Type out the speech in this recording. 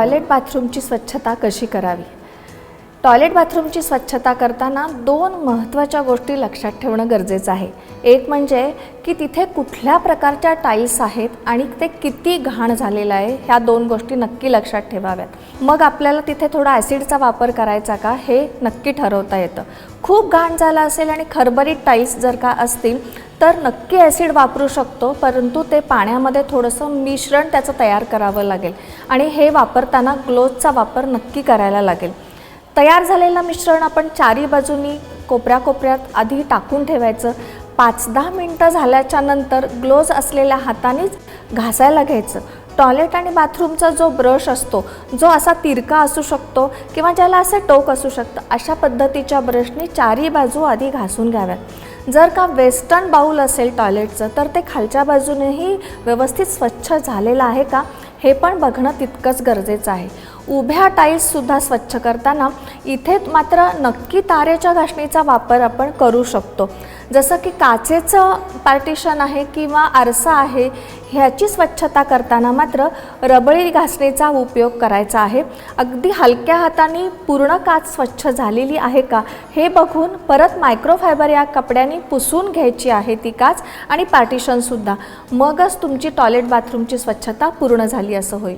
Toilet बाथरूमची स्वच्छता कशी करावी? टॉयलेट बाथरूमची स्वच्छता करताना दोन महत्त्वाच्या गोष्टी लक्षात ठेवणं गरजेचं आहे. एक म्हणजे की तिथे कुठल्या प्रकारच्या टाईल्स आहेत आणि ते किती घाण झालेलं आहे ह्या दोन गोष्टी नक्की लक्षात ठेवाव्यात. मग आपल्याला तिथे थोडा ॲसिडचा वापर करायचा का हे नक्की ठरवता येतं. खूप घाण झालं असेल आणि खरबरीत टाईल्स जर का असतील तर नक्की ॲसिड वापरू शकतो परंतु ते पाण्यामध्ये थोडंसं मिश्रण त्याचं तयार करावं लागेल आणि हे वापरताना ग्लोजचा वापर नक्की करायला लागेल. तयार झालेलं मिश्रण आपण चारी बाजूनी कोपऱ्या कोपऱ्यात आधी टाकून ठेवायचं. पाच दहा मिनटं झाल्याच्यानंतर ग्लोज असलेल्या हातानेच घासायला घ्यायचं. टॉयलेट आणि बाथरूमचा जो ब्रश असतो जो असा तिरका असू शकतो किंवा ज्याला असं टोक असू शकतं अशा पद्धतीच्या ब्रशने चारी बाजू आधी घासून घ्याव्यात. जर का वेस्टर्न बाऊल असेल टॉयलेटचं तर ते खालच्या बाजूनेही व्यवस्थित स्वच्छ झालेलं आहे का? हे पण बघणं तितकंच गरजेचं आहे. उभ्या टाईल्ससुद्धा स्वच्छ करताना इथे मात्र नक्की तारेच्या घासणीचा वापर आपण करू शकतो. जसं की काचेचं पार्टिशन आहे किंवा आरसा आहे ह्याची स्वच्छता करताना मात्र रबळी घासणीचा उपयोग करायचा आहे. अगदी हलक्या हाताने पूर्ण काच स्वच्छ झालेली आहे का हे बघून परत मायक्रोफायबर या कपड्याने पुसून घ्यायची आहे ती काच आणि पार्टिशनसुद्धा मगच तुमची टॉयलेट बाथरूमची स्वच्छता पूर्ण झाली असं होईल.